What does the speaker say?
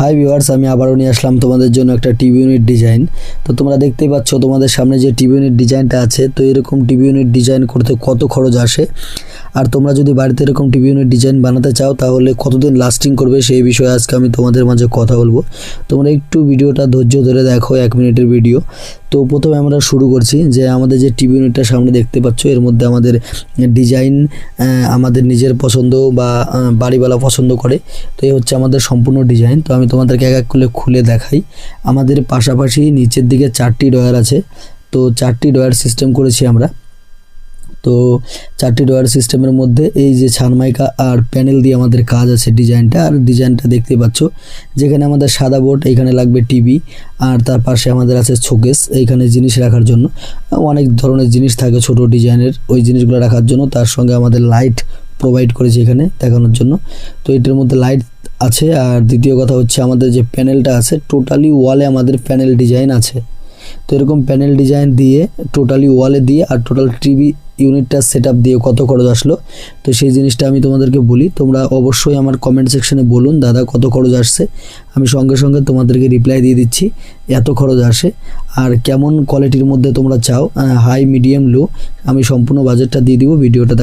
Hi viewers আমি আবারও নিয়ে আসলাম তোমাদের জন্য একটা টিভি ইউনিট ডিজাইন তো তোমরা দেখতেই পাচ্ছ তোমাদের সামনে যে টিভি ইউনিট ডিজাইনটা আছে, তো এরকম টিভি ইউনিট ডিজাইন করতে কত খরচ আসে? আর তোমরা যদি বাড়িতে এরকম টিভি ইউনিট ডিজাইন বানাতে চাও, তাহলে কতদিন লাস্টিং করবে সেই বিষয়ে আজকে আমি তোমাদের মাঝে কথা বলব। তোমরা একটু ভিডিওটা ধৈর্য ধরে দেখো, এক মিনিটের ভিডিও তো প্রথমে আমরা শুরু করছি যে আমাদের যে টিভি ইউনিটটা সামনে দেখতে পাচ্ছ, এর মধ্যে আমাদের ডিজাইন আমাদের নিজের পছন্দ বা বাড়িওয়ালা পছন্দ করে। তো এই হচ্ছে আমাদের সম্পূর্ণ ডিজাইন তো আমি তোমাদেরকে এক এক করে খুলে দেখাই। আমাদের পাশাপাশি নিচের দিকে চারটি ডয়ার আছে। তো চারটি ডয়ার সিস্টেম করেছি আমরা। তো চারটি ডয়ার সিস্টেমের মধ্যে এই যে ছানমাইকা আর প্যানেল দিয়ে আমাদের কাজ আছে ডিজাইনটা, আর ডিজাইনটা দেখতে পাচ্ছ। যেখানে আমাদের সাদা বোর্ড, এখানে লাগবে টিভি, আর তার পাশে আমাদের আছে শোকেস, এইখানে জিনিস রাখার জন্য। অনেক ধরনের জিনিস থাকে ছোট ডিজাইনের, ওই জিনিসগুলো রাখার জন্য। তার সঙ্গে আমাদের লাইট প্রোভাইড করেছি এখানে দেখানোর জন্য। তো এটার মধ্যে লাইট আছে, আর দ্বিতীয় কথা হচ্ছে আমাদের যে প্যানেলটা আছে, টোটালি ওয়ালে আমাদের প্যানেল ডিজাইন আছে। তো এরকম প্যানেল ডিজাইন দিয়ে টোটালি ওয়ালে দিয়ে আর টোটাল টিভি ইউনিটটা সেট দিয়ে কত খরচ আসলো? তো সেই জিনিসটা আমি তোমাদেরকে বলি। তোমরা অবশ্যই আমার কমেন্ট সেকশনে বলুন, দাদা, কত খরচ আসছে? আমি সঙ্গে সঙ্গে তোমাদেরকে রিপ্লাই দিয়ে দিচ্ছি, এত খরচ আসে আর কেমন কোয়ালিটির মধ্যে তোমরা চাও? হাই মিডিয়াম লো আমি সম্পূর্ণ বাজেটটা দিয়ে দিব ভিডিওটা